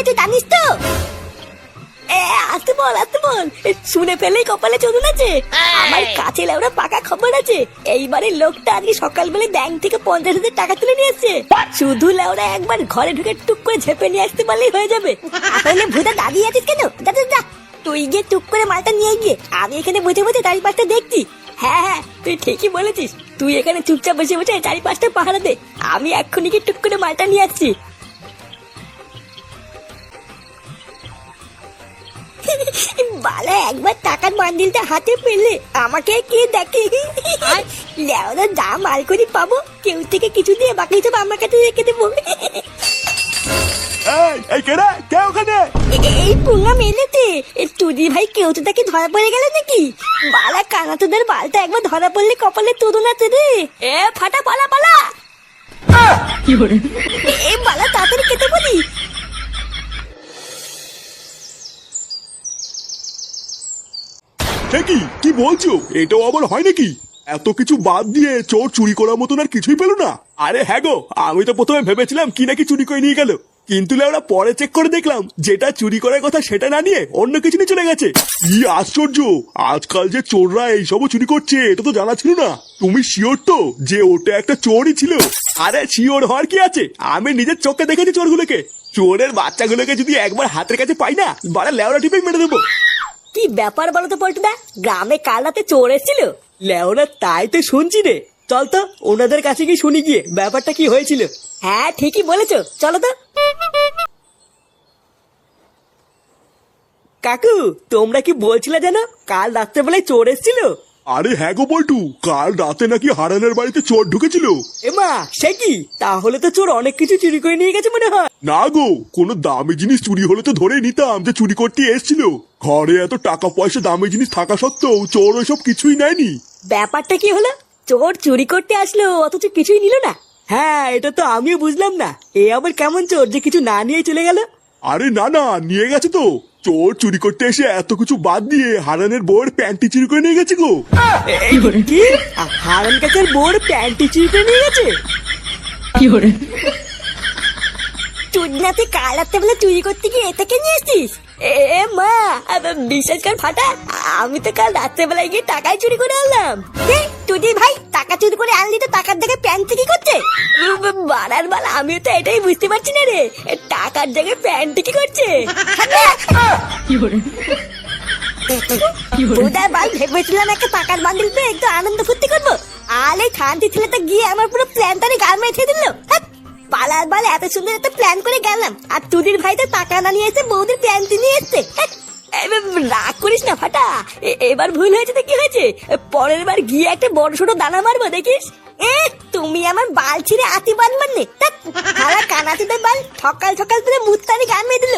আছে জানিস তো? আসতে বল আসতে বল। শুনে ফেলেই কপালে চলুন আছে। আমার কাছে লেওরা পাকা খবর আছে। এইবারে লোকটা আজকে সকালবেলা ব্যাংক থেকে পঞ্চাশ হাজার টাকা তুলে নিয়ে এসছে শুধু লেওরা একবার ঘরে ঢুকে টুক করে ঝেপে নিয়ে আসতে পারলেই হয়ে যাবে। তাহলে ভূতা দাঁড়িয়ে আছিস কেন? যা যা, তুই গিয়ে টুক করে মালটা নিয়ে গিয়ে। আমি এখানে বসে বসে চারি পাঁচটা দেখছি। হ্যাঁ হ্যাঁ তুই ঠিকই বলেছিস। তুই এখানে চুপচাপ বসে বসে চারি পাঁচটা পাহারা দে। আমি এক্ষুনি গিয়ে টুক করে মালটা নিয়ে আসছি। বালা একবার টাকার মান্ডিলটা হাতে পেলে আমাকে কে দেখে? লেওরা যা মাল করি পাবো কেউ থেকে কিছু দিয়ে বাকি সব আমার কাছে রেখে দেবো। এই পুঙ্গা মেলেতে ভাই কেউ তো তাকে ধরা পড়ে গেল নাকি? বালা কানা তোদের বালটা একবার ধরা পড়লে কপালে তরুণ আছে রে এ ফাটা পালা পালা। কি? কি বলছো? এটাও আবার হয় নাকি? এত কিছু বাদ দিয়ে চোর চুরি করার মতন আর কিছুই পেল না। আরে হ্যাঁ গো, আমি তো প্রথমে ভেবেছিলাম কি নাকি চুরি করে নিয়ে গেল। কিন্তু ওরা পরে চেক করে দেখলাম, যেটা চুরি করার কথা সেটা না নিয়ে অন্য কিছু নিয়ে চলে গেছে। কি আশ্চর্য! আজকাল যে চোররা এইসবও চুরি করছে, এটা তো জানা ছিল না। তুমি শিওর তো যে ওটা একটা চোরই ছিল? আরে শিওর হওয়ার কি আছে? আমি নিজের চোখে দেখেছি চোরগুলোকে। চোরের বাচ্চাগুলোকে যদি একবার হাতের কাছে পাই না, বাড়া লেওড়া টিপে মেরে দেবো। কি ব্যাপার বলো তো পল্টুদা? গ্রামে কাল রাতে চোর এসেছিল? লেওরা তাই তো শুনছি রে। চল তো ওনাদের কাছে কি শুনি গিয়ে ব্যাপারটা কি হয়েছিল? হ্যাঁ ঠিকই বলেছ। চলো তো। কাকু তোমরা কি বলছিলে জানো কাল রাত্রেবেলায় চোর এসেছিল? আরে হ্যাঁ গো বল্টু কাল রাতে নাকি হারানের বাড়িতে চোর ঢুকেছিল। এমা সে কি? তাহলে তো চোর অনেক কিছু চুরি করে নিয়ে গেছে মনে হয়। না গো কোনো দামি জিনিস চুরি হলে তো ধরে নিতাম যে চুরি করতে এসেছিল। ঘরে এত টাকা পয়সা দামি জিনিস থাকা সত্ত্বেও চোর ওইসব কিছুই নেয়নি। ব্যাপারটা কি হলো? চোর চুরি করতে আসলো অথচ কিছুই নিল না। হ্যাঁ এটা তো আমিও বুঝলাম না। এ আবার কেমন চোর যে কিছু না নিয়ে চলে গেল? আরে না না নিয়ে গেছে তো। চোর চুরি করতে এসে এত কিছু বাদ দিয়ে হারানের বউয়ের প্যান্টি চুরি করে নিয়ে গেছে গো। কি? হারান কাকার বোর প্যান্টি চুরি করে নিয়ে গেছে? কি করে? চুদনাতে কাল রাত্রে বেলা চুরি করতে গিয়ে এটাকে নিয়ে এসছিস? এ মা বিশ্বাস কর ফাটা। আমি তো কাল রাত্রে বেলায় গিয়ে টাকাই চুরি করে আনলাম। তুই ভাই টাকা চুরি করে আনলি তো টাকার দেখে প্যান্ট কি করছে? বাড়ার বাল আমিও তো এটাই বুঝতে পারছি না রে। টাকার জায়গায় প্যান্ট কি করছে? বোধহয় বাল ভেবেছিলাম একটা টাকার বান্ডিল পেয়ে একটু আনন্দ ফুর্তি করব। ছেলেটা গিয়ে আমার পুরো প্ল্যানটারে গাল মেখে দিল। পালার বাল এত সুন্দর একটা প্ল্যান করে গেলাম। আর তুদির ভাই তো টাকা না নিয়ে এসে বৌদির প্যান্ট নিয়ে এসছে! রাগ করিস না ফাটা। এবার ভুল হয়েছে তো কি হয়েছে? পরের বার গিয়ে একটা বড় ছোট দানা মারবো দেখিস? এ তুমি আমার বাল ছিঁড়ে আতি বান মারলে। হালা কানাচুদের বাল সকাল সকাল তুলে মুত্তানি কামিয়ে দিল।